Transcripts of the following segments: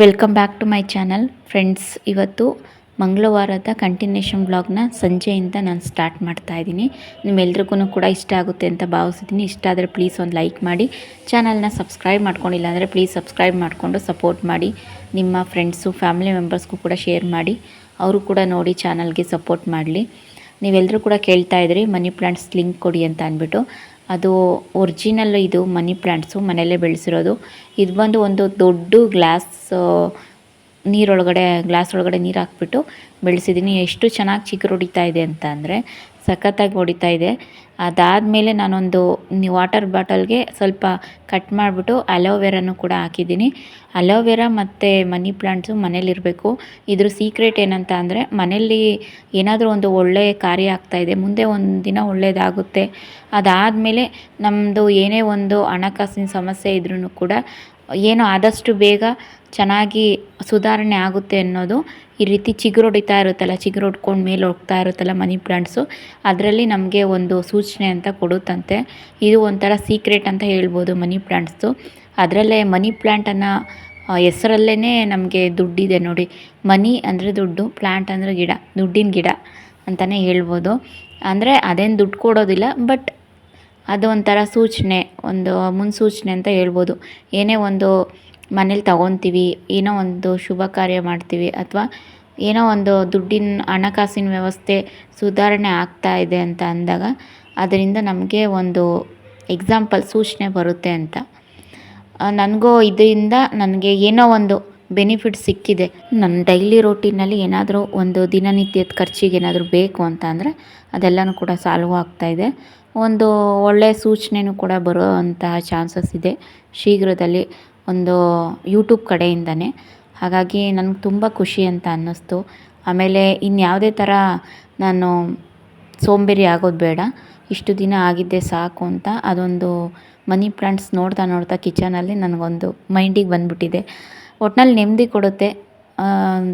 Welcome back to my channel friends ಇವತ್ತು ಮಂಗಳವಾರದ continuation ಬ್ಲಾಗ್ನ ಸಂಜೆಯಿಂದ ನಾನು ಸ್ಟಾರ್ಟ್ ಮಾಡ್ತಾ ಇದ್ದೀನಿ. ನಿಮ್ಮೆಲ್ರಿಗೂ ಕೂಡ ಇಷ್ಟ ಆಗುತ್ತೆ ಅಂತ ಭಾವಿಸಿದ್ದೀನಿ ಇಷ್ಟ ಆದರೆ ಪ್ಲೀಸ್ ಒಂದು ಲೈಕ್ ಮಾಡಿ. ಚಾನಲ್ನ ಸಬ್ಸ್ಕ್ರೈಬ್ ಮಾಡ್ಕೊಂಡಿಲ್ಲ ಅಂದರೆ ಪ್ಲೀಸ್ ಸಬ್ಸ್ಕ್ರೈಬ್ ಮಾಡಿಕೊಂಡು ಸಪೋರ್ಟ್ ಮಾಡಿ. ನಿಮ್ಮ ಫ್ರೆಂಡ್ಸು ಫ್ಯಾಮಿಲಿ ಮೆಂಬರ್ಸ್ಗೂ ಕೂಡ ಶೇರ್ ಮಾಡಿ. ಅವರು ಕೂಡ ನೋಡಿ ಚಾನಲ್ಗೆ ಸಪೋರ್ಟ್ ಮಾಡಲಿ. ನೀವೆಲ್ಲರೂ ಕೂಡ ಕೇಳ್ತಾ ಇದ್ರಿ ಮನಿ ಪ್ಲಾಂಟ್ಸ್ ಲಿಂಕ್ ಕೊಡಿ ಅಂತ ಅಂದ್ಬಿಟ್ಟು. ಅದು ಒರಿಜಿನಲ್ ಇದು ಮನಿ ಪ್ಲಾಂಟ್ಸು ಮನೆಯಲ್ಲೇ ಬೆಳೆಸಿರೋದು. ಇದು ಬಂದು ಒಂದು ದೊಡ್ಡ ಗ್ಲಾಸ್ ನೀರೊಳಗಡೆ ಗ್ಲಾಸ್ ಒಳಗಡೆ ನೀರು ಹಾಕ್ಬಿಟ್ಟು ಬೆಳೆಸಿದ್ದೀನಿ ಎಷ್ಟು ಚೆನ್ನಾಗಿ ಚಿಗುರು ಹೊಡಿತಾ ಇದೆ ಅಂತ ಅಂದರೆ ಸಖತ್ತಾಗಿ ಹೊಡಿತಾ ಇದೆ. ಅದಾದಮೇಲೆ ನಾನೊಂದು ವಾಟರ್ ಬಾಟಲ್ಗೆ ಸ್ವಲ್ಪ ಕಟ್ ಮಾಡಿಬಿಟ್ಟು ಅಲೋವೆರಾನು ಕೂಡ ಹಾಕಿದ್ದೀನಿ. ಅಲೋವೆರಾ ಮತ್ತು ಮನಿ ಪ್ಲಾಂಟ್ಸು ಮನೇಲಿರಬೇಕು ಇದ್ರ ಸೀಕ್ರೆಟ್ ಏನಂತ ಅಂದರೆ ಮನೆಯಲ್ಲಿ ಏನಾದರೂ ಒಂದು ಒಳ್ಳೆಯ ಕಾರ್ಯ ಆಗ್ತಾಯಿದೆ ಮುಂದೆ ಒಂದು ದಿನ ಒಳ್ಳೆಯದಾಗುತ್ತೆ ಅದಾದಮೇಲೆ ನಮ್ಮದು ಏನೇ ಒಂದು ಹಣಕಾಸಿನ ಸಮಸ್ಯೆ ಇದ್ರೂ ಕೂಡ ಏನು ಆದಷ್ಟು ಬೇಗ ಚೆನ್ನಾಗಿ ಸುಧಾರಣೆ ಆಗುತ್ತೆ ಅನ್ನೋದು ಈ ರೀತಿ ಚಿಗುರೊಡಿತಾ ಇರುತ್ತಲ್ಲ, ಚಿಗುರೊಡ್ಕೊಂಡು ಮೇಲೆ ಹೋಗ್ತಾ ಇರುತ್ತಲ್ಲ ಮನಿ ಪ್ಲಾಂಟ್ಸು, ಅದರಲ್ಲಿ ನಮಗೆ ಒಂದು ಸೂಚನೆ ಅಂತ ಕೊಡುತ್ತಂತೆ. ಇದು ಒಂಥರ ಸೀಕ್ರೆಟ್ ಅಂತ ಹೇಳ್ಬೋದು ಮನಿ ಪ್ಲ್ಯಾಂಟ್ಸು ಅದರಲ್ಲೇ ಮನಿ ಪ್ಲ್ಯಾಂಟನ್ನು ಹೆಸರಲ್ಲೇ ನಮಗೆ ದುಡ್ಡಿದೆ ನೋಡಿ. ಮನಿ ಅಂದರೆ ದುಡ್ಡು ಪ್ಲ್ಯಾಂಟ್ ಅಂದರೆ ಗಿಡ, ದುಡ್ಡಿನ ಗಿಡ ಅಂತಲೇ ಹೇಳ್ಬೋದು. ಅಂದರೆ ಅದೇನು ದುಡ್ಡು ಕೊಡೋದಿಲ್ಲ, ಬಟ್ ಅದು ಒಂಥರ ಸೂಚನೆ, ಒಂದು ಮುನ್ಸೂಚನೆ ಅಂತ ಹೇಳ್ಬೋದು. ಏನೇ ಒಂದು ಮನೇಲಿ ತಗೊತೀವಿ ಏನೋ ಒಂದು ಶುಭ ಕಾರ್ಯ ಮಾಡ್ತೀವಿ ಅಥವಾ ಏನೋ ಒಂದು ದುಡ್ಡಿನ ಹಣಕಾಸಿನ ವ್ಯವಸ್ಥೆ ಸುಧಾರಣೆ ಆಗ್ತಾ ಇದೆ ಅಂತ ಅಂದಾಗ ಅದರಿಂದ ನಮಗೆ ಒಂದು ಎಕ್ಸಾಂಪಲ್ ಸೂಚನೆ ಬರುತ್ತೆ ಅಂತ. ನನಗೂ ಇದರಿಂದ ನನಗೆ ಏನೋ ಒಂದು ಬೆನಿಫಿಟ್ ಸಿಕ್ಕಿದೆ. ನನ್ನ ಡೈಲಿ ರೋಟೀನಲ್ಲಿ ಏನಾದರೂ ಒಂದು ದಿನನಿತ್ಯದ ಖರ್ಚಿಗೆ ಏನಾದರೂ ಬೇಕು ಅಂತ ಅಂದರೆ ಅದೆಲ್ಲನೂ ಕೂಡ ಸಾಲ್ವ್ ಆಗ್ತಾಯಿದೆ ಒಂದು ಒಳ್ಳೆಯ ಸೂಚನೆನೂ ಕೂಡ ಬರೋ ಅಂತಹ ಚಾನ್ಸಸ್ ಇದೆ. ಶೀಘ್ರದಲ್ಲಿ ಒಂದು ಯೂಟ್ಯೂಬ್ ಕಡೆಯಿಂದನೇ. ಹಾಗಾಗಿ ನನಗೆ ತುಂಬ ಖುಷಿ ಅಂತ ಅನ್ನಿಸ್ತು. ಆಮೇಲೆ ಇನ್ಯಾವುದೇ ಥರ ನಾನು ಸೋಂಬೇರಿ ಆಗೋದು ಬೇಡ. ಇಷ್ಟು ದಿನ ಆಗಿದ್ದೆ ಸಾಕು ಅಂತ ಅದೊಂದು ಮನಿ ಪ್ಲಾಂಟ್ಸ್ ನೋಡ್ತಾ ನೋಡ್ತಾ ಕಿಚನಲ್ಲಿ ನನಗೊಂದು ಮೈಂಡಿಗೆ ಬಂದುಬಿಟ್ಟಿದೆ. ಒಟ್ನಲ್ಲಿ ನೆಮ್ಮದಿ ಕೊಡುತ್ತೆ.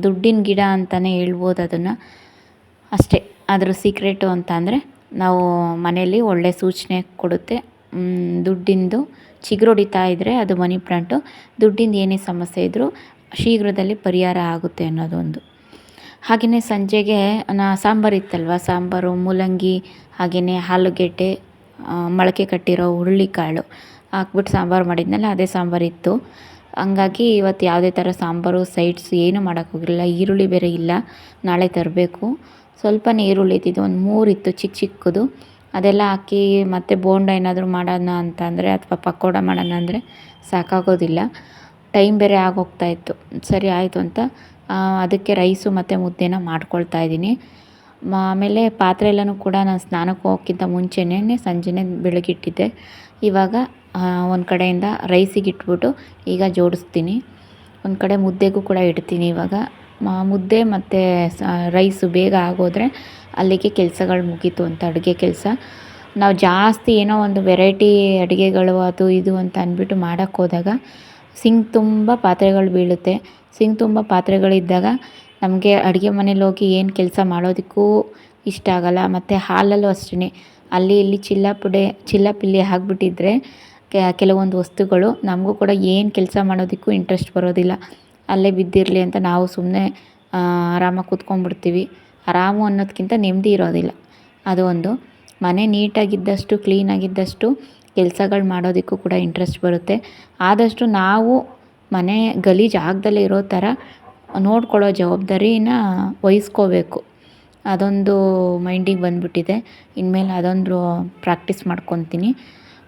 ದುಡ್ಡಿನ ಗಿಡ ಅಂತಲೇ ಹೇಳ್ಬೋದು ಅದನ್ನು. ಅಷ್ಟೇ. ಅದರ ಸೀಕ್ರೆಟು ಅಂತ ಅಂದರೆ ನಾವು ಮನೆಯಲ್ಲಿ ಒಳ್ಳೆಯ ಸೂಚನೆ ಕೊಡುತ್ತೆ. ದುಡ್ಡಿಂದು ಚಿಗುರು ಹೊಡಿತಾ ಇದ್ದರೆ ಅದು ಮನಿ ಪ್ಲಾಂಟು. ದುಡ್ಡಿಂದು ಏನೇ ಸಮಸ್ಯೆ ಇದ್ದರೂ ಶೀಘ್ರದಲ್ಲಿ ಪರಿಹಾರ ಆಗುತ್ತೆ ಅನ್ನೋದೊಂದು. ಹಾಗೆಯೇ ಸಂಜೆಗೆ ನಾ ಸಾಂಬಾರು ಇತ್ತಲ್ವ? ಸಾಂಬಾರು, ಮೂಲಂಗಿ, ಹಾಗೆಯೇ ಆಲೂಗೆಡ್ಡೆ ಮೊಳಕೆ ಕಟ್ಟಿರೋ ಹುರುಳಿಕಾಳು ಹಾಕ್ಬಿಟ್ಟು ಸಾಂಬಾರು ಮಾಡಿದ್ನಲ್ಲ, ಅದೇ ಸಾಂಬಾರು ಇತ್ತು. ಹಂಗಾಗಿ ಇವತ್ತು ಯಾವುದೇ ಥರ ಸಾಂಬಾರು, ಸೈಡ್ಸ್ ಏನೂ ಮಾಡೋಕ್ಕೋಗಿಲ್ಲ ಈರುಳ್ಳಿ ಬೇರೆ ಇಲ್ಲ. ನಾಳೆ ತರಬೇಕು. ಸ್ವಲ್ಪನೇ ನೀರು ಇದ್ದಿದ್ದು, ಒಂದು ಮೂರು ಇತ್ತು ಚಿಕ್ಕ ಚಿಕ್ಕದು. ಅದೆಲ್ಲ ಹಾಕಿ ಮತ್ತು ಬೋಂಡ ಏನಾದರೂ ಮಾಡೋಣ ಅಂತ ಅಂದರೆ ಅಥವಾ ಪಕೋಡ ಮಾಡೋಣ ಅಂದರೆ ಸಾಕಾಗೋದಿಲ್ಲ. ಟೈಮ್ ಬೇರೆ ಆಗೋಗ್ತಾ ಇತ್ತು. ಸರಿ, ಆಯಿತು ಅಂತ ಅದಕ್ಕೆ ರೈಸು ಮತ್ತು ಮುದ್ದೆನ ಮಾಡ್ಕೊಳ್ತಾ ಇದ್ದೀನಿ. ಆಮೇಲೆ ಪಾತ್ರೆ ಎಲ್ಲನೂ ಕೂಡ ನಾನು ಸ್ನಾನಕ್ಕೆ ಹೋಗೋಕ್ಕಿಂತ ಮುಂಚೆನೇ ಸಂಜೆನೇ ಬೆಳಗಿಟ್ಟಿದ್ದೆ. ಇವಾಗ ಒಂದು ಕಡೆಯಿಂದ ರೈಸಿಗೆ ಇಟ್ಬಿಟ್ಟು ಈಗ ಜೋಡಿಸ್ತೀನಿ. ಒಂದು ಕಡೆ ಮುದ್ದೆಗೂ ಕೂಡ ಇಡ್ತೀನಿ ಇವಾಗ. ಮುದ್ದೆ ಮತ್ತು ರೈಸು ಬೇಗ ಆಗೋದ್ರೆ ಅಲ್ಲಿಗೆ ಕೆಲಸಗಳು ಮುಗೀತು ಅಂತ ಅಡುಗೆ ಕೆಲಸ. ನಾವು ಜಾಸ್ತಿ ಏನೋ ಒಂದು ವೆರೈಟಿ ಅಡುಗೆಗಳು ಅದು ಇದು ಅಂತ ಅಂದ್ಬಿಟ್ಟು ಮಾಡೋಕ್ಕೆ ಹೋದಾಗ ಸಿಂಕ್ ತುಂಬ ಪಾತ್ರೆಗಳು ಬೀಳುತ್ತೆ. ಸಿಂಕ್ ತುಂಬ ಪಾತ್ರೆಗಳಿದ್ದಾಗ ನಮಗೆ ಅಡುಗೆ ಮನೇಲಿ ಹೋಗಿ ಏನು ಕೆಲಸ ಮಾಡೋದಕ್ಕೂ ಇಷ್ಟ ಆಗೋಲ್ಲ. ಮತ್ತು ಹಾಲಲ್ಲೂ ಅಷ್ಟೇ ಅಲ್ಲಿ ಇಲ್ಲಿ ಚಿಲ್ಲ ಪುಡೆ ಚಿಲ್ಲ ಪಿಲ್ಲಿ ಹಾಕ್ಬಿಟ್ಟಿದ್ರೆ ಕೆಲವೊಂದು ವಸ್ತುಗಳು ನಮಗೂ ಕೂಡ ಏನು ಕೆಲಸ ಮಾಡೋದಕ್ಕೂ ಇಂಟ್ರೆಸ್ಟ್ ಬರೋದಿಲ್ಲ. ಅಲ್ಲೇ ಬಿದ್ದಿರಲಿ ಅಂತ ನಾವು ಸುಮ್ಮನೆ ಆರಾಮಾಗಿ ಕೂತ್ಕೊಂಡ್ಬಿಡ್ತೀವಿ. ಆರಾಮು ಅನ್ನೋದಕ್ಕಿಂತ ನೆಮ್ಮದಿ ಇರೋದಿಲ್ಲ. ಅದು ಒಂದು ಮನೆ ನೀಟಾಗಿದ್ದಷ್ಟು, ಕ್ಲೀನಾಗಿದ್ದಷ್ಟು ಕೆಲಸಗಳು ಮಾಡೋದಕ್ಕೂ ಕೂಡ ಇಂಟ್ರೆಸ್ಟ್ ಬರುತ್ತೆ. ಆದಷ್ಟು ನಾವು ಮನೆ ಗಲೀಜು ಆಗದಲೇ ಇರೋ ಥರ ನೋಡ್ಕೊಳ್ಳೋ ಜವಾಬ್ದಾರಿನ ವಹಿಸ್ಕೋಬೇಕು. ಅದೊಂದು ಮೈಂಡಿಗೆ ಬಂದುಬಿಟ್ಟಿದೆ. ಇನ್ಮೇಲೆ ಅದೊಂದು ಪ್ರಾಕ್ಟೀಸ್ ಮಾಡ್ಕೊತೀನಿ.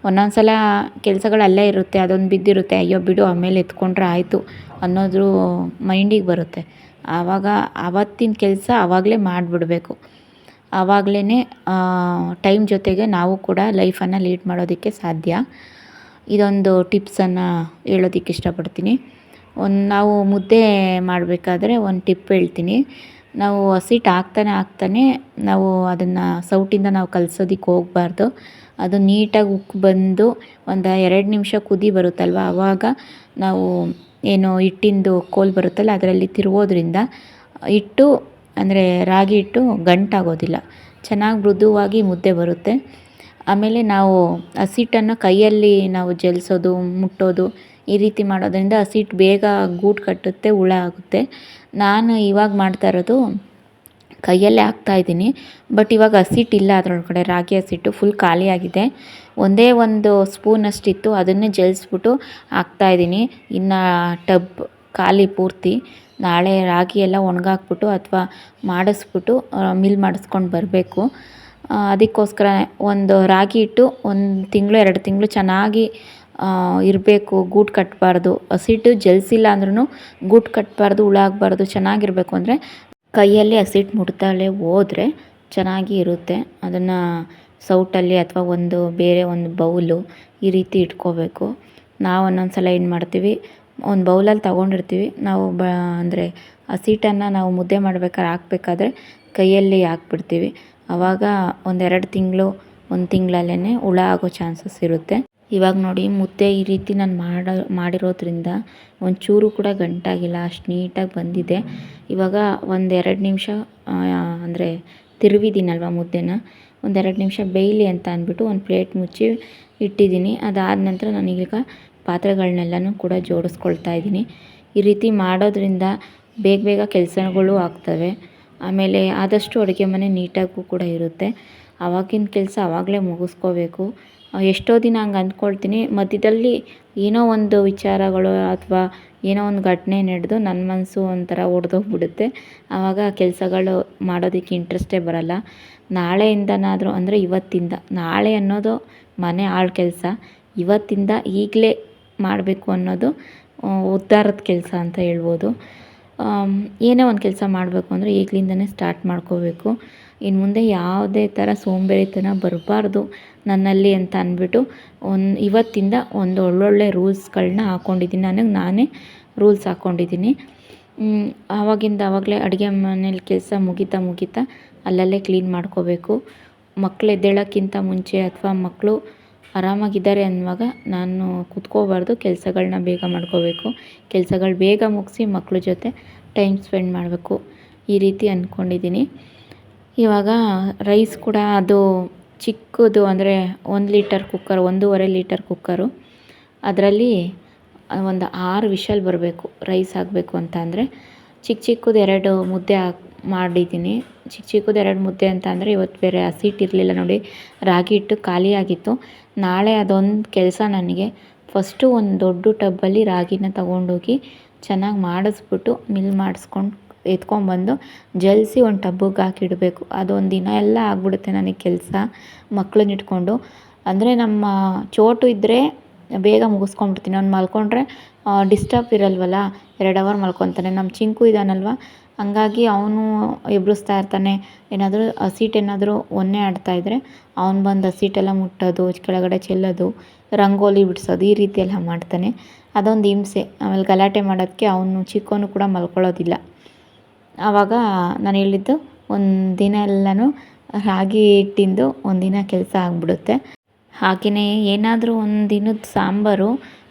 ಒಂದೊಂದು ಸಲ ಕೆಲಸಗಳು ಅಲ್ಲೇ ಇರುತ್ತೆ, ಅದೊಂದು ಬಿದ್ದಿರುತ್ತೆ, ಅಯ್ಯೋ ಬಿಡು, ಆಮೇಲೆ ಎತ್ಕೊಂಡ್ರೆ ಆಯಿತು ಅನ್ನೋದು ಮೈಂಡಿಗೆ ಬರುತ್ತೆ. ಆವಾಗ ಆವತ್ತಿನ ಕೆಲಸ ಆವಾಗಲೇ ಮಾಡಿಬಿಡಬೇಕು. ಆವಾಗಲೇ ಟೈಮ್ ಜೊತೆಗೆ ನಾವು ಕೂಡ ಲೈಫನ್ನು ಲೀಡ್ ಮಾಡೋದಕ್ಕೆ ಸಾಧ್ಯ. ಇದೊಂದು ಟಿಪ್ಸನ್ನು ಹೇಳೋದಕ್ಕೆ ಇಷ್ಟಪಡ್ತೀನಿ. ಒಂದು, ನಾವು ಮುದ್ದೆ ಮಾಡಬೇಕಾದ್ರೆ ಒಂದು ಟಿಪ್ ಹೇಳ್ತೀನಿ. ನಾವು ಹಸಿಟ್ಟು ಹಾಕ್ತಾನೆ ಹಾಕ್ತಾನೆ ನಾವು ಅದನ್ನು ಸೌಟಿಂದ ನಾವು ಕಲಸೋದಕ್ಕೆ ಹೋಗಬಾರ್ದು. ಅದು ನೀಟಾಗಿ ಉಕ್ಕಿ ಬಂದು ಒಂದು ಎರಡು ನಿಮಿಷ ಕುದಿ ಬರುತ್ತಲ್ವ? ಆವಾಗ ನಾವು ಏನು ಹಿಟ್ಟಿಂದು ಕೋಲು ಬರುತ್ತಲ್ಲ, ಅದರಲ್ಲಿ ತಿರುಗೋದ್ರಿಂದ ಹಿಟ್ಟು, ಅಂದರೆ ರಾಗಿ ಹಿಟ್ಟು ಗಂಟಾಗೋದಿಲ್ಲ. ಚೆನ್ನಾಗಿ ಮೃದುವಾಗಿ ಮುದ್ದೆ ಬರುತ್ತೆ. ಆಮೇಲೆ ನಾವು ಹಸಿಟ್ಟನ್ನು ಕೈಯಲ್ಲಿ ನಾವು ಜಲ್ಸೋದು, ಮುಟ್ಟೋದು ಈ ರೀತಿ ಮಾಡೋದರಿಂದ ಹಸಿಟ್ಟು ಬೇಗ ಗೂಡು ಕಟ್ಟುತ್ತೆ, ಹುಳ ಆಗುತ್ತೆ. ನಾನು ಇವಾಗ ಮಾಡ್ತಾ ಇರೋದು ಕೈಯಲ್ಲೇ ಹಾಕ್ತಾಯಿದ್ದೀನಿ ಬಟ್ ಇವಾಗ ಹಸಿಟ್ಟಿಲ್ಲ ಅದರೊಳಗಡೆ ರಾಗಿ ಹಸಿಟ್ಟು ಫುಲ್ ಖಾಲಿಯಾಗಿದೆ ಒಂದೇ ಒಂದು ಸ್ಪೂನಷ್ಟಿತ್ತು ಅದನ್ನೇ ಜಲ್ಸ್ಬಿಟ್ಟು ಹಾಕ್ತಾಯಿದ್ದೀನಿ ಇನ್ನು ಟಬ್ ಖಾಲಿ ಪೂರ್ತಿ. ನಾಳೆ ರಾಗಿ ಎಲ್ಲ ಒಣಗಾಕ್ಬಿಟ್ಟು ಅಥವಾ ಮಾಡಿಸ್ಬಿಟ್ಟು ಮಿಲ್ ಮಾಡಿಸ್ಕೊಂಡು ಬರಬೇಕು. ಅದಕ್ಕೋಸ್ಕರ ಒಂದು ರಾಗಿ ಹಿಟ್ಟು ಒಂದು ತಿಂಗಳು, ಎರಡು ತಿಂಗಳು ಚೆನ್ನಾಗಿ ಇರಬೇಕು. ಗೂಟ್ ಕಟ್ಟಬಾರ್ದು ಹಸಿಟ್ಟು ಜಲ್ಸಿಲ್ಲ ಅಂದ್ರೂ ಗೂಟ್ ಕಟ್ಟಬಾರ್ದು ಹುಳ ಆಗಬಾರ್ದು, ಚೆನ್ನಾಗಿರಬೇಕು. ಅಂದರೆ ಕೈಯಲ್ಲಿ ಹಸಿಟ್ಟು ಮುಟ್ದಲೇ ಹೋದರೆ ಚೆನ್ನಾಗಿ ಇರುತ್ತೆ. ಅದನ್ನು ಸೌಟಲ್ಲಿ ಅಥವಾ ಒಂದು ಬೇರೆ ಒಂದು ಬೌಲು ಈ ರೀತಿ ಇಟ್ಕೋಬೇಕು. ನಾವು ಒಂದೊಂದು ಸಲ ಏನು ಮಾಡ್ತೀವಿ, ಒಂದು ಬೌಲಲ್ಲಿ ತಗೊಂಡಿರ್ತೀವಿ. ನಾವು ಬ, ಅಂದರೆ ಹಸಿಟ್ಟನ್ನು ನಾವು ಮುದ್ದೆ ಮಾಡ್ಬೇಕಾದ್ರೆ ಹಾಕ್ಬೇಕಾದ್ರೆ ಕೈಯಲ್ಲಿ ಹಾಕ್ಬಿಡ್ತೀವಿ. ಆವಾಗ ಒಂದೆರಡು ತಿಂಗಳು, ಒಂದು ತಿಂಗಳಲ್ಲೇ ಹುಳ ಆಗೋ ಚಾನ್ಸಸ್ ಇರುತ್ತೆ. ಇವಾಗ ನೋಡಿ ಮುದ್ದೆ ಈ ರೀತಿ ನಾನು ಮಾಡೋ, ಮಾಡಿರೋದ್ರಿಂದ ಒಂಚೂರು ಕೂಡ ಗಂಟಾಗಿಲ್ಲ, ಅಷ್ಟು ನೀಟಾಗಿ ಬಂದಿದೆ. ಇವಾಗ ಒಂದೆರಡು ನಿಮಿಷ ಅಂದರೆ ತಿರುವಿದ್ದೀನಲ್ವ ಮುದ್ದೆನ? ಒಂದೆರಡು ನಿಮಿಷ ಬೇಯಲಿ ಅಂತ ಅಂದ್ಬಿಟ್ಟು ಒಂದು ಪ್ಲೇಟ್ ಮುಚ್ಚಿ ಇಟ್ಟಿದ್ದೀನಿ. ಅದಾದ ನಂತರ ನಾನೀಗ ಪಾತ್ರೆಗಳನ್ನೆಲ್ಲನೂ ಕೂಡ ಜೋಡಿಸ್ಕೊಳ್ತಾ ಇದ್ದೀನಿ. ಈ ರೀತಿ ಮಾಡೋದ್ರಿಂದ ಬೇಗ ಬೇಗ ಕೆಲಸಗಳು ಆಗ್ತವೆ. ಆಮೇಲೆ ಆದಷ್ಟು ಅಡುಗೆ ಮನೆ ನೀಟಾಗೂ ಕೂಡ ಇರುತ್ತೆ. ಆವಾಗಿನ ಕೆಲಸ ಆವಾಗಲೇ ಮುಗಿಸ್ಕೋಬೇಕು. ಎಷ್ಟೋ ದಿನ ಹಂಗೆ ಅಂದ್ಕೊಳ್ತೀನಿ. ಮಧ್ಯದಲ್ಲಿ ಏನೋ ಒಂದು ವಿಚಾರಗಳು ಅಥವಾ ಏನೋ ಒಂದು ಘಟನೆ ನಡೆದು ನನ್ನ ಮನಸ್ಸು ಒಂಥರ ಒಡೆದೋಗ್ಬಿಡುತ್ತೆ. ಆವಾಗ ಕೆಲಸಗಳು ಮಾಡೋದಕ್ಕೆ ಇಂಟ್ರೆಸ್ಟೇ ಬರೋಲ್ಲ. ನಾಳೆಯಿಂದನಾದರೂ ಅಂದರೆ ಇವತ್ತಿಂದ. ನಾಳೆ ಅನ್ನೋದು ಮನೆ ಆಳು ಕೆಲಸ. ಇವತ್ತಿಂದ ಈಗಲೇ ಮಾಡಬೇಕು ಅನ್ನೋದು ಉದ್ಧಾರದ ಕೆಲಸ ಅಂತ ಹೇಳ್ಬೋದು. ಏನೇ ಒಂದು ಕೆಲಸ ಮಾಡಬೇಕು ಅಂದರೆ ಈಗಲಿಂದನೇ ಸ್ಟಾರ್ಟ್ ಮಾಡ್ಕೋಬೇಕು. ಇನ್ನು ಮುಂದೆ ಯಾವುದೇ ಥರ ಸೋಂಬೇರಿತನ ಬರಬಾರ್ದು ನನ್ನಲ್ಲಿ ಅಂತ ಅಂದ್ಬಿಟ್ಟು ಒಂದು, ಇವತ್ತಿಂದ ಒಂದು ಒಳ್ಳೊಳ್ಳೆ ರೂಲ್ಸ್ಗಳನ್ನ ಹಾಕ್ಕೊಂಡಿದ್ದೀನಿ ನನಗೆ ನಾನೇ ರೂಲ್ಸ್ ಹಾಕ್ಕೊಂಡಿದ್ದೀನಿ ಆವಾಗಿಂದ ಆವಾಗಲೇ ಅಡುಗೆ ಮನೇಲಿ ಕೆಲಸ ಮುಗಿತಾ ಮುಗಿತಾ ಅಲ್ಲಲ್ಲೇ ಕ್ಲೀನ್ ಮಾಡ್ಕೋಬೇಕು. ಮಕ್ಕಳು ಎದ್ದೇಳೋಕ್ಕಿಂತ ಮುಂಚೆ ಅಥವಾ ಮಕ್ಕಳು ಆರಾಮಾಗಿದ್ದಾರೆ ಅನ್ನುವಾಗ ನಾನು ಕೂತ್ಕೋಬಾರ್ದು ಕೆಲಸಗಳನ್ನ ಬೇಗ ಮಾಡ್ಕೋಬೇಕು. ಕೆಲಸಗಳು ಬೇಗ ಮುಗಿಸಿ ಮಕ್ಕಳ ಜೊತೆ ಟೈಮ್ ಸ್ಪೆಂಡ್ ಮಾಡಬೇಕು. ಈ ರೀತಿ ಅಂದ್ಕೊಂಡಿದ್ದೀನಿ ಇವಾಗ ರೈಸ್ ಕೂಡ ಅದು ಚಿಕ್ಕದು ಅಂದರೆ ಒಂದು ಲೀಟರ್ ಕುಕ್ಕರ್ ಒಂದೂವರೆ ಲೀಟರ್ ಕುಕ್ಕರು ಅದರಲ್ಲಿ ಒಂದು ಆರು ವಿಷಲ್ ಬರಬೇಕು ರೈಸ್ ಆಗಬೇಕು ಅಂತ ಅಂದರೆ ಚಿಕ್ಕ ಚಿಕ್ಕದು ಎರಡು ಮುದ್ದೆ ಹಾಕಿ ಮಾಡಿದ್ದೀನಿ. ಚಿಕ್ಕ ಚಿಕ್ಕದು ಎರಡು ಮುದ್ದೆ ಅಂತ ಅಂದರೆ ಇವತ್ತು ಬೇರೆ ಹಸಿಟ್ಟು ಇರಲಿಲ್ಲ ನೋಡಿ. ರಾಗಿ ಹಿಟ್ಟು ಖಾಲಿಯಾಗಿತ್ತು ನಾಳೆ ಅದೊಂದು ಕೆಲಸ ನನಗೆ. ಫಸ್ಟು ಒಂದು ದೊಡ್ಡ ಟಬ್ಬಲ್ಲಿ ರಾಗಿನ ತಗೊಂಡೋಗಿ ಚೆನ್ನಾಗಿ ಮಾಡಿಸ್ಬಿಟ್ಟು ಮಿಲ್ ಮಾಡಿಸ್ಕೊಂಡು ಎತ್ಕೊಂಬಂದು ಜಲ್ಸಿ ಒಂದು ಟಬ್ಬಿಗೆ ಹಾಕಿಡಬೇಕು. ಅದೊಂದು ದಿನ ಎಲ್ಲ ಆಗ್ಬಿಡುತ್ತೆ ನನಗೆ ಕೆಲಸ ಮಕ್ಕಳನ್ನ ಇಟ್ಕೊಂಡು. ಅಂದರೆ ನಮ್ಮ ಚೋಟು ಇದ್ದರೆ ಬೇಗ ಮುಗಿಸ್ಕೊಂಡ್ಬಿಡ್ತೀನಿ. ಅವ್ನು ಮಲ್ಕೊಂಡ್ರೆ ಡಿಸ್ಟರ್ಬ್ ಇರಲ್ವಲ್ಲ? ಎರಡು ಅವರ್ ಮಲ್ಕೊತಾನೆ. ನಮ್ಮ ಚಿಂಕು ಇದ್ದಾನಲ್ವ ಹಂಗಾಗಿ ಅವನು ಎಬ್ಬಿಸ್ತಾ ಇರ್ತಾನೆ. ಏನಾದರೂ ಹಸಿಟ್ಟು ಏನಾದರೂ ಒನ್ನೆ ಇದ್ದರೆ ಅವ್ನು ಬಂದು ಹಸಿಟ್ಟೆಲ್ಲ ಮುಟ್ಟೋದು, ಕೆಳಗಡೆ ಚೆಲ್ಲೋದು, ರಂಗೋಲಿ ಬಿಡಿಸೋದು, ಈ ರೀತಿ ಎಲ್ಲ ಮಾಡ್ತಾನೆ. ಅದೊಂದು ಹಿಂಸೆ. ಆಮೇಲೆ ಗಲಾಟೆ ಮಾಡೋದಕ್ಕೆ ಅವನು ಚಿಕ್ಕವನು ಕೂಡ ಮಲ್ಕೊಳ್ಳೋದಿಲ್ಲ. ಆವಾಗ ನಾನು ಹೇಳಿದ್ದು ಒಂದು ದಿನ ಎಲ್ಲನೂ ರಾಗಿ ಹಿಟ್ಟಿಂದು ಒಂದಿನ ಕೆಲಸ ಆಗಿಬಿಡುತ್ತೆ. ಹಾಗೆಯೇ ಏನಾದರೂ ಒಂದು ದಿನದ ಸಾಂಬಾರು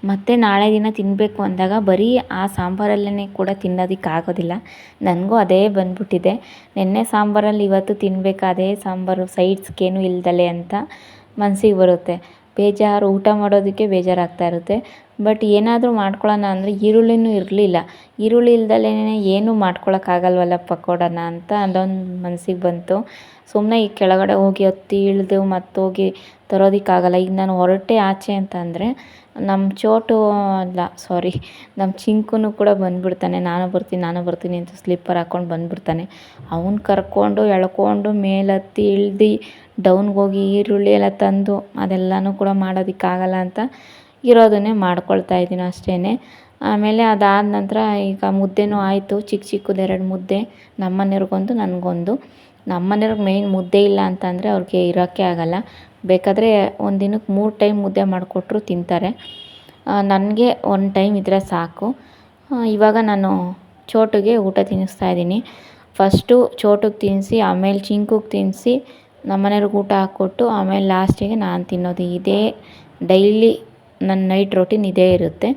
ಮತ್ತೆ ನಾಳೆ ದಿನ ತಿನ್ನಬೇಕು ಅಂದಾಗ ಬರೀ ಆ ಸಾಂಬಾರಲ್ಲೇ ಕೂಡ ತಿನ್ನೋದಕ್ಕೆ ಆಗೋದಿಲ್ಲ ನನಗೂ ಅದೇ ಬಂದುಬಿಟ್ಟಿದೆ. ನಿನ್ನೆ ಸಾಂಬಾರಲ್ಲಿ ಇವತ್ತು ತಿನ್ನಬೇಕು ಅದೇ ಸಾಂಬಾರು ಸೈಡ್ಸ್ಗೇನು ಇಲ್ದಲೆ ಅಂತ ಮನಸ್ಸಿಗೆ ಬರುತ್ತೆ. ಬೇಜಾರು, ಊಟ ಮಾಡೋದಕ್ಕೆ ಬೇಜಾರಾಗ್ತಾ ಇರುತ್ತೆ. ಬಟ್ ಏನಾದರೂ ಮಾಡ್ಕೊಳ್ಳೋಣ ಅಂದರೆ ಈರುಳ್ಳಿನೂ ಇರಲಿಲ್ಲ. ಈರುಳ್ಳಿ ಇಲ್ದಲೇ ಏನೂ ಮಾಡ್ಕೊಳ್ಳೋಕ್ಕಾಗಲ್ವಲ್ಲ ಪಕೋಡನ ಅಂತ ಅದೊಂದು ಮನಸ್ಸಿಗೆ ಬಂತು. ಸುಮ್ಮನೆ ಈ ಕೆಳಗಡೆ ಹೋಗಿ ಹತ್ತಿ ಇಳಿದು ಮತ್ತೆ ಹೋಗಿ ತರೋದಕ್ಕಾಗಲ್ಲ. ಈಗ ನಾನು ಹೊರಟೆ ಆಚೆ ಅಂತಂದರೆ ನಮ್ಮ ಚೋಟು ಅಲ್ಲ ಸಾರಿ ನಮ್ಮ ಚಿಂಕುನು ಕೂಡ ಬಂದುಬಿಡ್ತಾನೆ. ನಾನು ಬರ್ತೀನಿ ನಾನು ಬರ್ತೀನಿ ಅಂತ ಸ್ಲಿಪ್ಪರ್ ಹಾಕ್ಕೊಂಡು ಬಂದುಬಿಡ್ತಾನೆ. ಅವ್ನು ಕರ್ಕೊಂಡು, ಎಳ್ಕೊಂಡು, ಮೇಲತ್ತಿ, ಇಳ್ದು ಡೌನ್ಗೆ ಹೋಗಿ ಈರುಳ್ಳಿ ಎಲ್ಲ ತಂದು ಅದೆಲ್ಲನೂ ಕೂಡ ಮಾಡೋದಕ್ಕಾಗಲ್ಲ ಅಂತ ಇರೋದನ್ನೇ ಮಾಡ್ಕೊಳ್ತಾ ಇದ್ದೀನಿ ಅಷ್ಟೇ ಆಮೇಲೆ ಅದಾದ ನಂತರ ಈಗ ಮುದ್ದೆನೂ ಆಯಿತು. ಚಿಕ್ಕ ಚಿಕ್ಕದು ಎರಡು ಮುದ್ದೆ ನಮ್ಮ ಮನೆಯವ್ರಿಗೊಂದು ನನಗೊಂದು. ನಮ್ಮ ಮನೆಯವ್ರಿಗೆ ಮೇಯ್ನ್ ಮುದ್ದೆ ಇಲ್ಲ ಅಂತಂದರೆ ಅವ್ರಿಗೆ ಇರೋಕ್ಕೆ ಆಗೋಲ್ಲ. ಬೇಕಾದರೆ ಒಂದು ದಿನಕ್ಕೆ ಮೂರು ಟೈಮ್ ಮುದ್ದೆ ಮಾಡಿಕೊಟ್ರು ತಿಂತಾರೆ. ನನಗೆ ಒಂದು ಟೈಮ್ ಇದ್ದರೆ ಸಾಕು. ಇವಾಗ ನಾನು ಚೋಟುಗೆ ಊಟ ತಿನ್ನಿಸ್ತಾ ಇದ್ದೀನಿ. ಫಸ್ಟು ಚೋಟುಗೆ ತಿನ್ನಿಸಿ, ಆಮೇಲೆ ಚಿಂಕುಗೆ ತಿನ್ನಿಸಿ ನಮ್ಮ ಮನೆಯವ್ರಿಗೆ ಊಟ ಹಾಕ್ಕೊಟ್ಟು, ಆಮೇಲೆ ಲಾಸ್ಟಿಗೆ ನಾನು ತಿನ್ನೋದು. ಇದೇ ಡೈಲಿ ನನ್ನ ನೈಟ್ ರೊಟೀನ್ ಇದೇ ಇರುತ್ತೆ.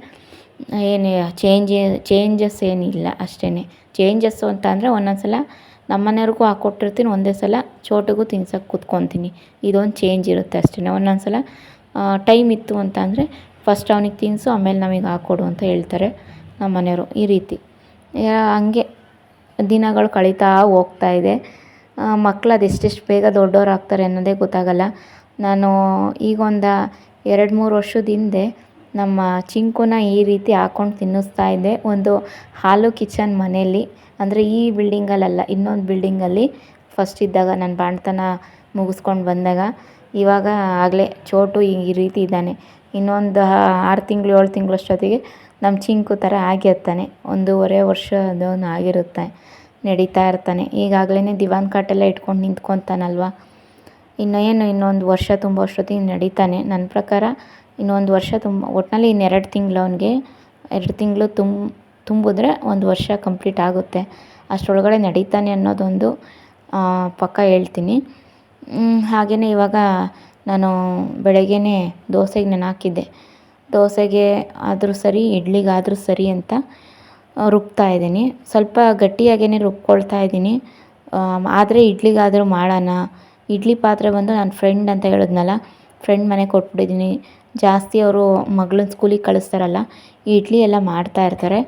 ಏನು, ಚೇಂಜ್, ಚೇಂಜಸ್ ಏನಿಲ್ಲ ಅಷ್ಟೇ ಚೇಂಜಸ್ಸು ಅಂತ ಅಂದರೆ ಒಂದೊಂದು ಸಲ ನಮ್ಮ ಮನೆಯವ್ರಿಗೂ ಹಾಕ್ಕೊಟ್ಟಿರ್ತೀನಿ ಒಂದೇ ಸಲ ಚೋಟಿಗೂ ತಿನ್ಸೋಕೆ ಕೂತ್ಕೊತೀನಿ. ಇದೊಂದು ಚೇಂಜ್ ಇರುತ್ತೆ ಅಷ್ಟೇ ಒಂದೊಂದು ಸಲ ಟೈಮ್ ಇತ್ತು ಅಂತ ಅಂದರೆ ಫಸ್ಟ್ ಅವನಿಗೆ ತಿನ್ನಿಸು ಆಮೇಲೆ ನಮಗೆ ಹಾಕ್ಕೊಡು ಅಂತ ಹೇಳ್ತಾರೆ ನಮ್ಮ ಮನೆಯವರು ಈ ರೀತಿ. ಹಂಗೆ ದಿನಗಳು ಕಳೀತಾ ಹೋಗ್ತಾ ಇದೆ. ಮಕ್ಕಳು ಅದೆಷ್ಟೆಷ್ಟು ಬೇಗ ದೊಡ್ಡವರಾಗ್ತಾರೆ ಅನ್ನೋದೇ ಗೊತ್ತಾಗಲ್ಲ. ನಾನು ಈಗೊಂದು ಎರಡು ಮೂರು ವರ್ಷದ ಹಿಂದೆ ನಮ್ಮ ಚಿಂಕುನ ಈ ರೀತಿ ಹಾಕೊಂಡು ತಿನ್ನಿಸ್ತಾ ಇದ್ದೆ ಒಂದು ಹಾಲು ಕಿಚನ್ ಮನೆಯಲ್ಲಿ. ಅಂದರೆ ಈ ಬಿಲ್ಡಿಂಗಲ್ಲ ಇನ್ನೊಂದು ಬಿಲ್ಡಿಂಗಲ್ಲಿ ಫಸ್ಟ್ ಇದ್ದಾಗ ನಾನು ಬಾಣ್ತನ ಮುಗಿಸ್ಕೊಂಡು ಬಂದಾಗ ಇವಾಗ ಆಗಲೇ ಚೋಟು ಈ ರೀತಿ ಇದ್ದಾನೆ. ಇನ್ನೊಂದು ಆರು ತಿಂಗಳು, ಏಳು ತಿಂಗಳಷ್ಟೊತ್ತಿಗೆ ನಮ್ಮ ಚಿಂಕು ಥರ ಆಗಿರ್ತಾನೆ ಒಂದೂವರೆ ವರ್ಷದವನು ಆಗಿರುತ್ತೆ, ನಡೀತಾ ಇರ್ತಾನೆ. ಈಗಾಗಲೇ ದಿವಾನ್ ಕಾಟೆಲ್ಲ ಇಟ್ಕೊಂಡು ನಿಂತ್ಕೊತಾನಲ್ವ? ಇನ್ನೇನು ಇನ್ನೊಂದು ವರ್ಷ ತುಂಬ ಅಷ್ಟೊತ್ತಿಗೆ ನಡೀತಾನೆ. ನನ್ನ ಪ್ರಕಾರ ಇನ್ನೊಂದು ವರ್ಷ ತುಂಬ ಒಟ್ಟಿನಲ್ಲಿ ಇನ್ನೆರಡು ತಿಂಗಳು ಅವನಿಗೆ, ಎರಡು ತಿಂಗಳು ತುಂಬ ತುಂಬಿದ್ರೆ ಒಂದು ವರ್ಷ ಕಂಪ್ಲೀಟ್ ಆಗುತ್ತೆ. ಅಷ್ಟರೊಳಗಡೆ ನಡೀತಾನೆ ಅನ್ನೋದೊಂದು ಪಕ್ಕ ಹೇಳ್ತೀನಿ. ಹಾಗೆಯೇ ಇವಾಗ ನಾನು ಬೆಳಗ್ಗೆನೇ ದೋಸೆಗೆ ನೆನೆ ಹಾಕಿದ್ದೆ ದೋಸೆಗೆ ಆದರೂ ಸರಿ, ಇಡ್ಲಿಗಾದರೂ ಸರಿ ಅಂತ ರುಬ್ತಾ ಇದ್ದೀನಿ. ಸ್ವಲ್ಪ ಗಟ್ಟಿಯಾಗೇ ರುಬ್ಕೊಳ್ತಾ ಇದ್ದೀನಿ. ಆದರೆ ಇಡ್ಲಿಗಾದರೂ ಮಾಡೋಣ. ಇಡ್ಲಿ ಪಾತ್ರೆ ಬಂದು ನನ್ನ ಫ್ರೆಂಡ್ ಅಂತ ಹೇಳಿದ್ನಲ್ಲ, ಫ್ರೆಂಡ್ ಮನೆಗೆ ಕೊಟ್ಬಿಟ್ಟಿದ್ದೀನಿ. ಜಾಸ್ತಿ ಅವರು ಮಗಳನ್ನ ಸ್ಕೂಲಿಗೆ ಕಳಿಸ್ತಾರಲ್ಲ, ಇಡ್ಲಿ ಎಲ್ಲ ಮಾಡ್ತಾ ಇರ್ತಾರೆ.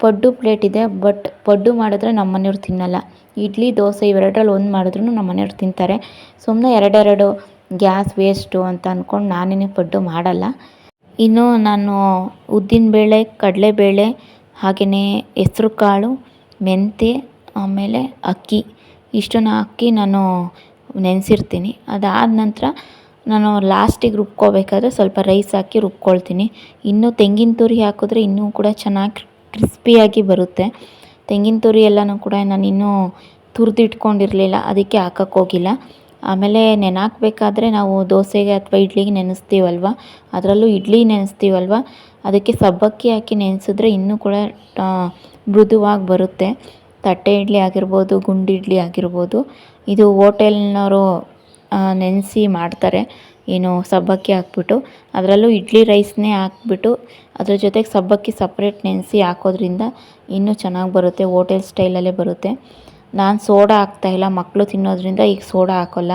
ಪಡ್ಡು ಪ್ಲೇಟ್ ಇದೆ, ಬಟ್ ಪಡ್ಡು ಮಾಡಿದ್ರೆ ನಮ್ಮ ಮನೆಯವ್ರು ತಿನ್ನಲ್ಲ. ಇಡ್ಲಿ, ದೋಸೆ ಇವೆರಡರಲ್ಲಿ ಒಂದು ಮಾಡಿದ್ರೂ ನಮ್ಮ ಮನೆಯವ್ರು ತಿಂತಾರೆ. ಸುಮ್ಮನೆ ಎರಡೆರಡು ಗ್ಯಾಸ್ ವೇಸ್ಟು ಅಂತ ಅಂದ್ಕೊಂಡು ನಾನೇ ಪಡ್ಡು ಮಾಡಲ್ಲ. ಇನ್ನು ನಾನು ಉದ್ದಿನಬೇಳೆ ಕಡಲೆಬೇಳೆ ಹಾಗೆಯೇ ಹೆಸ್ರು ಕಾಳು ಮೆಂತ್ಯ ಆಮೇಲೆ ಅಕ್ಕಿ. ಇಷ್ಟನ್ನು ಅಕ್ಕಿ ನಾನು ನೆನೆಸಿರ್ತೀನಿ. ಅದಾದ ನಂತರ ನಾನು ಲಾಸ್ಟಿಗೆ ರುಬ್ಕೋಬೇಕಾದ್ರೆ ಸ್ವಲ್ಪ ರೈಸ್ ಹಾಕಿ ರುಬ್ಕೊಳ್ತೀನಿ. ಇನ್ನು ತೆಂಗಿನ ತುರಿ ಹಾಕಿದ್ರೆ ಇನ್ನೂ ಕೂಡ ಚೆನ್ನಾಗಿ ಕ್ರಿಸ್ಪಿಯಾಗಿ ಬರುತ್ತೆ. ತೆಂಗಿನ ತುರಿ ಎಲ್ಲನೂ ಕೂಡ ನಾನು ಇನ್ನೂ ತುರಿದಿಟ್ಕೊಂಡಿರಲಿಲ್ಲ, ಅದಕ್ಕೆ ಹಾಕಕ್ಕೆ ಹೋಗಿಲ್ಲ. ಆಮೇಲೆ ನೆನೆ ಹಾಕ್ಬೇಕಾದ್ರೆ ನಾವು ದೋಸೆಗೆ ಅಥವಾ ಇಡ್ಲಿಗೆ ನೆನೆಸ್ತೀವಲ್ವ? ಅದರಲ್ಲೂ ಇಡ್ಲಿ ನೆನೆಸ್ತೀವಲ್ವ? ಅದಕ್ಕೆ ಸಬ್ಬಕ್ಕಿ ಹಾಕಿ ನೆನೆಸಿದ್ರೆ ಇನ್ನೂ ಕೂಡ ಮೃದುವಾಗಿ ಬರುತ್ತೆ. ತಟ್ಟೆ ಇಡ್ಲಿ ಆಗಿರ್ಬೋದು ಗುಂಡಿಡ್ಲಿ ಆಗಿರ್ಬೋದು. ಇದು ಹೋಟೆಲ್ನವರು ನೆನೆಸಿ ಮಾಡ್ತಾರೆ. ಏನು ಸಬ್ಬಕ್ಕಿ ಹಾಕ್ಬಿಟ್ಟು. ಅದರಲ್ಲೂ ಇಡ್ಲಿ ರೈಸ್ನೇ ಹಾಕ್ಬಿಟ್ಟು ಅದ್ರ ಜೊತೆಗೆ ಸಬ್ಬಕ್ಕಿ ಸಪ್ರೇಟ್ ನೆನೆಸಿ ಹಾಕೋದ್ರಿಂದ ಇನ್ನೂ ಚೆನ್ನಾಗಿ ಬರುತ್ತೆ ಓಟೆಲ್ ಸ್ಟೈಲಲ್ಲೇ ಬರುತ್ತೆ. ನಾನು ಸೋಡಾ ಹಾಕ್ತಾಯಿಲ್ಲ ಮಕ್ಕಳು ತಿನ್ನೋದ್ರಿಂದ ಈಗ ಸೋಡಾ ಹಾಕೋಲ್ಲ.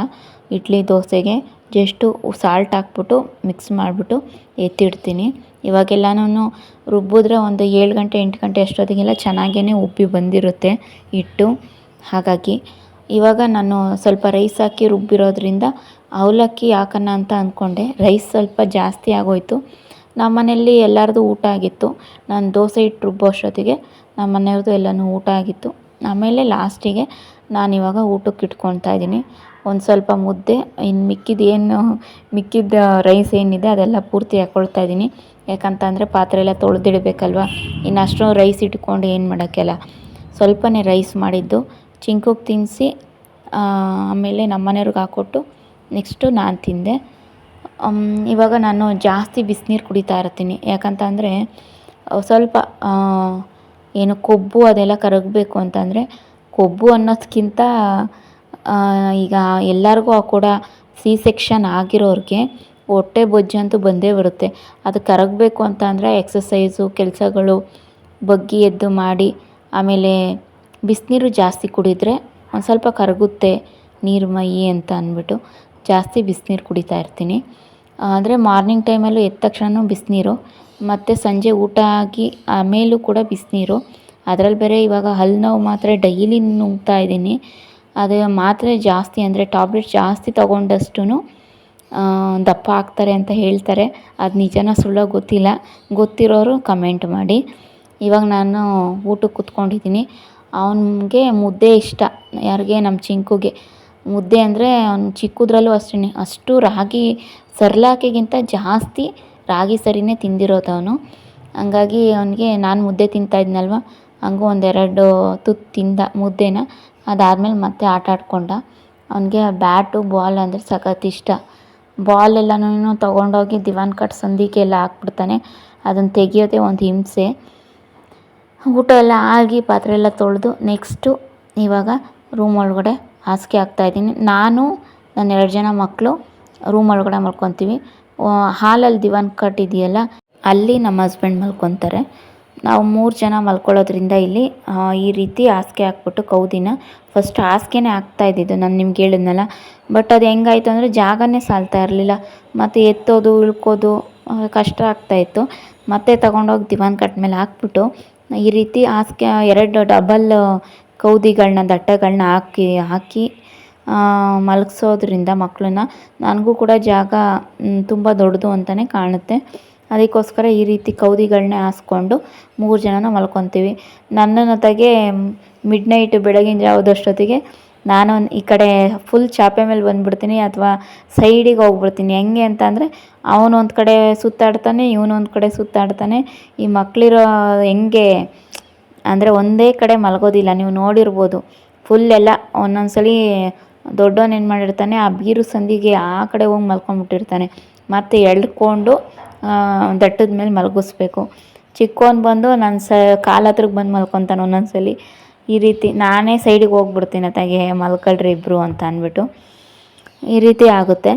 ಇಡ್ಲಿ ದೋಸೆಗೆ ಜಸ್ಟು ಸಾಲ್ಟ್ ಹಾಕ್ಬಿಟ್ಟು ಮಿಕ್ಸ್ ಮಾಡಿಬಿಟ್ಟು ಎತ್ತಿಡ್ತೀನಿ. ಇವಾಗೆಲ್ಲನೂ ರುಬ್ಬಿದ್ರೆ ಒಂದು ಏಳು ಗಂಟೆ ಎಂಟು ಗಂಟೆ ಅಷ್ಟೊತ್ತಿಗೆಲ್ಲ ಚೆನ್ನಾಗೇ ಉಬ್ಬಿ ಬಂದಿರುತ್ತೆ ಹಿಟ್ಟು. ಹಾಗಾಗಿ ಇವಾಗ ನಾನು ಸ್ವಲ್ಪ ರೈಸ್ ಹಾಕಿ ರುಬ್ಬಿರೋದ್ರಿಂದ ಅವಲಕ್ಕಿ ಹಾಕೋಣ ಅಂತ ಅಂದ್ಕೊಂಡೆ. ರೈಸ್ ಸ್ವಲ್ಪ ಜಾಸ್ತಿ ಆಗೋಯಿತು. ನಮ್ಮ ಮನೆಯಲ್ಲಿ ಎಲ್ಲರದು ಊಟ ಆಗಿತ್ತು. ನಾನು ದೋಸೆ ಹಿಟ್ಟು ರುಬ್ಬೋ ಅಷ್ಟೊತ್ತಿಗೆ ನಮ್ಮ ಮನೆಯವ್ರದ್ದು ಎಲ್ಲನೂ ಊಟ ಆಗಿತ್ತು. ಆಮೇಲೆ ಲಾಸ್ಟಿಗೆ ನಾನಿವಾಗ ಊಟಕ್ಕೆ ಇಟ್ಕೊಳ್ತಾ ಇದ್ದೀನಿ. ಒಂದು ಸ್ವಲ್ಪ ಮುದ್ದೆ, ಇನ್ನು ಮಿಕ್ಕಿದ ಏನು, ಮಿಕ್ಕಿದ ರೈಸ್ ಏನಿದೆ ಅದೆಲ್ಲ ಪೂರ್ತಿ ಹಾಕ್ಕೊಳ್ತಾ ಇದ್ದೀನಿ. ಯಾಕಂತಂದರೆ ಪಾತ್ರೆ ಎಲ್ಲ ತೊಳೆದಿಡಬೇಕಲ್ವ? ಇನ್ನು ಅಷ್ಟು ರೈಸ್ ಇಟ್ಕೊಂಡು ಏನು ಮಾಡೋಕ್ಕೆಲ್ಲ? ಸ್ವಲ್ಪನೇ ರೈಸ್ ಮಾಡಿದ್ದು. ಚಿಂಕುಗೆ ತಿನ್ನಿಸಿ ಆಮೇಲೆ ನಮ್ಮನೆಯವ್ರಿಗೆ ಹಾಕ್ಕೊಟ್ಟು ನೆಕ್ಸ್ಟು ನಾನು ತಿಂದೆ. ಇವಾಗ ನಾನು ಜಾಸ್ತಿ ಬಿಸಿನೀರು ಕುಡಿತಾ ಇರ್ತೀನಿ. ಯಾಕಂತಂದರೆ ಸ್ವಲ್ಪ ಏನು ಕೊಬ್ಬು ಅದೆಲ್ಲ ಕರಗಬೇಕು ಅಂತಂದರೆ, ಕೊಬ್ಬು ಅನ್ನೋದಕ್ಕಿಂತ ಈಗ ಎಲ್ಲರಿಗೂ ಕೂಡ ಸಿ ಸೆಕ್ಷನ್ ಆಗಿರೋರಿಗೆ ಹೊಟ್ಟೆ ಬೊಜ್ಜಂತೂ ಬಂದೇ ಬರುತ್ತೆ ಅದು ಕರಗಬೇಕು ಅಂತ ಅಂದರೆ ಎಕ್ಸಸೈಸು ಕೆಲಸಗಳು, ಬಗ್ಗಿ ಎದ್ದು ಮಾಡಿ, ಆಮೇಲೆ ಬಿಸಿನೀರು ಜಾಸ್ತಿ ಕುಡಿದರೆ ಒಂದು ಸ್ವಲ್ಪ ಕರಗುತ್ತೆ ನೀರು ಮೈ ಅಂತ ಅಂದ್ಬಿಟ್ಟು ಜಾಸ್ತಿ ಬಿಸಿನೀರು ಕುಡಿತಾ ಇರ್ತೀನಿ. ಅಂದರೆ ಮಾರ್ನಿಂಗ್ ಟೈಮಲ್ಲೂ ಎದ್ದ ತಕ್ಷಣ ಬಿಸಿನೀರು, ಮತ್ತು ಸಂಜೆ ಊಟ ಆಗಿ ಆಮೇಲೂ ಕೂಡ ಬಿಸಿನೀರು. ಅದರಲ್ಲಿ ಬೇರೆ ಇವಾಗ ಹಲ್ಲು ನೋವು ಮಾತ್ರೆ ಡೈಲಿ ನುಂಗ್ತಾ ಇದ್ದೀನಿ. ಅದು ಮಾತ್ರೆ ಜಾಸ್ತಿ ಅಂದರೆ ಟ್ಯಾಬ್ಲೆಟ್ ಜಾಸ್ತಿ ತೊಗೊಂಡಷ್ಟು ದಪ್ಪ ಆಗ್ತಾರೆ ಅಂತ ಹೇಳ್ತಾರೆ. ಅದು ನಿಜನ ಸುಳ್ಳೋ ಗೊತ್ತಿಲ್ಲ. ಗೊತ್ತಿರೋರು ಕಮೆಂಟ್ ಮಾಡಿ. ಇವಾಗ ನಾನು ಊಟಕ್ಕೆ ಕೂತ್ಕೊಂಡಿದ್ದೀನಿ. ಅವನಿಗೆ ಮುದ್ದೆ ಇಷ್ಟ, ಯಾರಿಗೆ? ನಮ್ಮ ಚಿಂಕುಗೆ. ಮುದ್ದೆ ಅಂದರೆ ಅವ್ನು ಚಿಕ್ಕದ್ರಲ್ಲೂ ಅಷ್ಟೇ ಅಷ್ಟು ರಾಗಿ ಸರ್ಲಾಕಿಗಿಂತ ಜಾಸ್ತಿ ರಾಗಿ ಸರಿನೇ ತಿಂದಿರೋದು ಅವನು. ಹಂಗಾಗಿ ಅವನಿಗೆ ನಾನು ಮುದ್ದೆ ತಿಂತಾ ಇದ್ನಲ್ವ? ಹಂಗೂ ಒಂದೆರಡು ತುತ್ತು ತಿಂದ ಮುದ್ದೆನ. ಅದಾದಮೇಲೆ ಮತ್ತೆ ಆಟ ಆಡ್ಕೊಂಡ. ಅವನಿಗೆ ಬ್ಯಾಟು, ಬಾಲ್ ಅಂದರೆ ಸಖತ್ ಇಷ್ಟ. ಬಾಲ್ ಎಲ್ಲನೂ ತೊಗೊಂಡೋಗಿ ದಿವಾನ್ ಕಟ್ ಸಂದಿಗೆಲ್ಲ ಹಾಕ್ಬಿಡ್ತಾನೆ. ಅದನ್ನು ತೆಗಿಯೋದೇ ಒಂದು ಹಿಂಸೆ. ಊಟ ಎಲ್ಲ ಆಗಿ ಪಾತ್ರೆ ಎಲ್ಲ ತೊಳೆದು ನೆಕ್ಸ್ಟು ಇವಾಗ ರೂಮ್ ಒಳಗಡೆ ಹಾಸಿಗೆ ಹಾಕ್ತಾಯಿದ್ದೀನಿ ನಾನು, ನನ್ನ ಎರಡು ಜನ ಮಕ್ಕಳು ರೂಮ್ ಒಳಗಡೆ ಮಲ್ಕೊತೀವಿ. ಹಾಲಲ್ಲಿ ದಿವಾನ್ ಕಟ್ ಇದೆಯಲ್ಲ, ಅಲ್ಲಿ ನಮ್ಮ ಹಸ್ಬೆಂಡ್ ಮಲ್ಕೊತಾರೆ. ನಾವು ಮೂರು ಜನ ಮಲ್ಕೊಳ್ಳೋದ್ರಿಂದ ಇಲ್ಲಿ ಈ ರೀತಿ ಹಾಸಿಗೆ ಹಾಕ್ಬಿಟ್ಟು ಕೌದಿನ ಫಸ್ಟ್ ಹಾಸಿಗೆನೇ ಹಾಕ್ತಾ ಇದ್ದಿದ್ದು. ನಾನು ನಿಮ್ಗೆ ಹೇಳಿದ್ನಲ್ಲ ಬಟ್ ಅದು ಹೆಂಗಾಯ್ತು ಅಂದರೆ ಜಾಗನೇ ಸಾಲ್ತಾ ಇರಲಿಲ್ಲ. ಮತ್ತು ಎತ್ತೋದು, ಉಳ್ಕೋದು ಕಷ್ಟ ಆಗ್ತಾಯಿತ್ತು ಮತ್ತೆ ತಗೊಂಡೋಗಿ ದಿವಾನ್ ಕಟ್ ಮೇಲೆ ಹಾಕ್ಬಿಟ್ಟು ಈ ರೀತಿ ಹಾಸಿಗೆ ಎರಡು ಡಬಲ್ ಕೌದಿಗಳನ್ನ ದಟ್ಟಗಳನ್ನ ಹಾಕಿ ಹಾಕಿ ಮಲಗಿಸೋದ್ರಿಂದ ಮಕ್ಕಳನ್ನ ನನಗೂ ಕೂಡ ಜಾಗ ತುಂಬ ದೊಡ್ಡದು ಅಂತಲೇ ಕಾಣುತ್ತೆ. ಅದಕ್ಕೋಸ್ಕರ ಈ ರೀತಿ ಕೌದಿಗಳನ್ನೇ ಹಾಸ್ಕೊಂಡು ಮೂರು ಜನನ ಮಲ್ಕೊತೀವಿ. ನನ್ನನ್ನು ತೆಗೆ ಮಿಡ್ ನೈಟ್ ಬೆಳಗಿನ ಜಾವದಷ್ಟೊತ್ತಿಗೆ ನಾನು ಈ ಕಡೆ ಫುಲ್ ಚಾಪೆ ಮೇಲೆ ಬಂದುಬಿಡ್ತೀನಿ ಅಥವಾ ಸೈಡಿಗೆ ಹೋಗ್ಬಿಡ್ತೀನಿ. ಹೆಂಗೆ ಅಂತ ಅಂದರೆ ಅವನು ಒಂದು ಕಡೆ ಸುತ್ತಾಡ್ತಾನೆ ಇವನೊಂದು ಕಡೆ ಸುತ್ತಾಡ್ತಾನೆ. ಈ ಮಕ್ಕಳಿರೋ ಹೆಂಗೆ ಅಂದರೆ ಒಂದೇ ಕಡೆ ಮಲಗೋದಿಲ್ಲ, ನೀವು ನೋಡಿರ್ಬೋದು. ಫುಲ್ ಎಲ್ಲ ಒಂದೊಂದು ಸಲ ದೊಡ್ಡವನು ಏನು ಮಾಡಿರ್ತಾನೆ, ಆ ಬೀರು ಸಂದಿಗೆ ಆ ಕಡೆ ಹೋಗಿ ಮಲ್ಕೊಂಡ್ಬಿಟ್ಟಿರ್ತಾನೆ. ಮತ್ತು ಎಳ್ಕೊಂಡು ದಟ್ಟದ ಮೇಲೆ ಮಲಗಿಸ್ಬೇಕು. ಚಿಕ್ಕವನು ಬಂದು ನನ್ನ ಸ, ಕಾಲ ಹತ್ರಕ್ಕೆ ಬಂದು ಮಲ್ಕೊತಾನೆ ಒಂದೊಂದು ಸಲ ಈ ರೀತಿ ನಾನೇ ಸೈಡಿಗೆ ಹೋಗ್ಬಿಡ್ತೀನಿ ಅತ್ತಾಗೆ ಮಲ್ಕೊಳ್ರಿ ಇಬ್ಬರು ಅಂತ ಅಂದ್ಬಿಟ್ಟು. ಈ ರೀತಿ ಆಗುತ್ತೆ.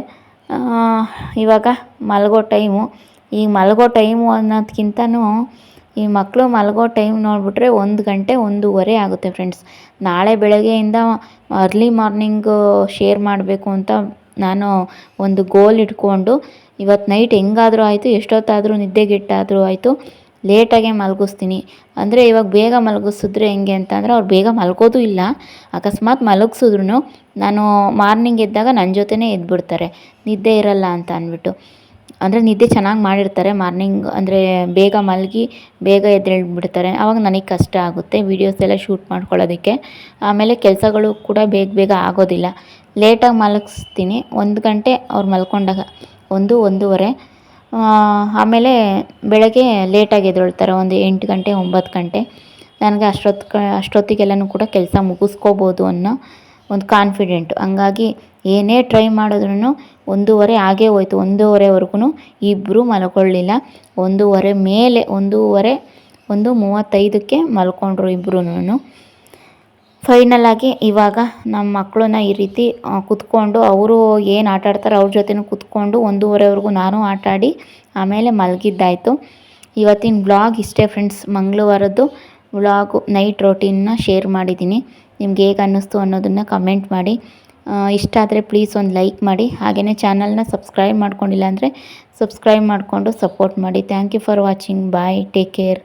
ಇವಾಗ ಮಲಗೋ ಟೈಮು ಈ ಮಲಗೋ ಟೈಮು ಅನ್ನೋದಕ್ಕಿಂತನೂ ಈ ಮಕ್ಕಳು ಮಲಗೋ ಟೈಮ್ ನೋಡಿಬಿಟ್ರೆ ಒಂದು ಗಂಟೆ, ಒಂದೂವರೆ ಆಗುತ್ತೆ ಫ್ರೆಂಡ್ಸ್ ನಾಳೆ ಬೆಳಗ್ಗೆಯಿಂದ ಅರ್ಲಿ ಮಾರ್ನಿಂಗು ಶೇರ್ ಮಾಡಬೇಕು ಅಂತ ನಾನು ಒಂದು ಗೋಲ್ ಇಟ್ಕೊಂಡು ಇವತ್ತು ನೈಟ್ ಹೆಂಗಾದರೂ ಆಯಿತು, ಎಷ್ಟೊತ್ತಾದರೂ ನಿದ್ದೆಗೆಟ್ಟಾದರೂ ಆಯಿತು. ಲೇಟಾಗೆ ಮಲಗಿಸ್ತೀನಿ. ಅಂದರೆ ಇವಾಗ ಬೇಗ ಮಲಗಿಸಿದ್ರೆ ಹೆಂಗೆ ಅಂತಂದರೆ ಅವ್ರು ಬೇಗ ಮಲ್ಕೋದು ಇಲ್ಲ. ಅಕಸ್ಮಾತ್ ಮಲಗಿಸಿದ್ರು ನಾನು ಮಾರ್ನಿಂಗ್ ಎದ್ದಾಗ ನನ್ನ ಜೊತೆನೇ ಎದ್ಬಿಡ್ತಾರೆ. ನಿದ್ದೆ ಇರಲ್ಲ ಅಂತ ಅಂದ್ಬಿಟ್ಟು. ಅಂದರೆ ನಿದ್ದೆ ಚೆನ್ನಾಗಿ ಮಾಡಿರ್ತಾರೆ. ಮಾರ್ನಿಂಗ್ ಅಂದರೆ ಬೇಗ ಮಲಗಿ ಬೇಗ ಎದ್ದೇಳ್ಬಿಡ್ತಾರೆ. ಆವಾಗ ನನಗೆ ಕಷ್ಟ ಆಗುತ್ತೆ ವೀಡಿಯೋಸ್ ಎಲ್ಲ ಶೂಟ್ ಮಾಡ್ಕೊಳ್ಳೋದಕ್ಕೆ. ಆಮೇಲೆ ಕೆಲಸಗಳು ಕೂಡ ಬೇಗ ಬೇಗ ಆಗೋದಿಲ್ಲ. ಲೇಟಾಗಿ ಮಲಗಿಸ್ತೀನಿ. ಒಂದು ಗಂಟೆ ಅವ್ರು ಮಲ್ಕೊಂಡಾಗ ಒಂದು ಒಂದೂವರೆ. ಆಮೇಲೆ ಬೆಳಗ್ಗೆ ಲೇಟಾಗಿ ಎದ್ದೇಳ್ತಾರೆ, ಒಂದು ಎಂಟು ಗಂಟೆ, ಒಂಬತ್ತು ಗಂಟೆ. ನನಗೆ ಅಷ್ಟೊತ್ತು ಕ, ಅಷ್ಟೊತ್ತಿಗೆಲ್ಲನೂ ಕೂಡ ಕೆಲಸ ಮುಗಿಸ್ಕೋಬೋದು ಅನ್ನೋ ಒಂದು ಕಾನ್ಫಿಡೆಂಟು ಹಂಗಾಗಿ ಏನೇ ಟ್ರೈ ಮಾಡಿದ್ರೂ ಒಂದೂವರೆ ಆಗೇ ಹೋಯ್ತು. ಒಂದೂವರೆವರೆಗೂ ಇಬ್ಬರೂ ಮಲ್ಕೊಳ್ಳಿಲ್ಲ ಒಂದೂವರೆ ಮೇಲೆ, ಒಂದೂವರೆ, ಒಂದು ಮೂವತ್ತೈದಕ್ಕೆ ಮಲ್ಕೊಂಡ್ರು ಇಬ್ಬರೂ ಫೈನಲ್ ಆಗಿ ಇವಾಗ ನಮ್ಮ ಮಕ್ಕಳನ್ನ ಈ ರೀತಿ ಕುತ್ಕೊಂಡು ಅವರು ಏನು ಆಟ ಆಡ್ತಾರೆ ಅವ್ರ ಜೊತೆನೂ ಕುತ್ಕೊಂಡು ಒಂದೂವರೆವರೆಗೂ ನಾನು ಆಟ ಆಡಿ ಆಮೇಲೆ ಮಲಗಿದ್ದಾಯಿತು. ಇವತ್ತಿನ ಬ್ಲಾಗ್ ಇಷ್ಟೇ ಫ್ರೆಂಡ್ಸ್ ಮಂಗಳವಾರದ್ದು ವ್ಲಾಗು ನೈಟ್ ರೊಟೀನ್ನ ಶೇರ್ ಮಾಡಿದ್ದೀನಿ ನಿಮ್ಗೆ ಹೇಗೆ ಅನ್ನಿಸ್ತು ಅನ್ನೋದನ್ನು ಕಮೆಂಟ್ ಮಾಡಿ. ಇಷ್ಟ ಆದರೆ ಪ್ಲೀಸ್ ಒಂದು ಲೈಕ್ ಮಾಡಿ. ಹಾಗೆಯೇ ಚಾನಲ್ನ ಸಬ್ಸ್ಕ್ರೈಬ್ ಮಾಡ್ಕೊಂಡಿಲ್ಲ ಅಂದರೆ ಸಬ್ಸ್ಕ್ರೈಬ್ ಮಾಡಿಕೊಂಡು ಸಪೋರ್ಟ್ ಮಾಡಿ. Thank you for watching bye take care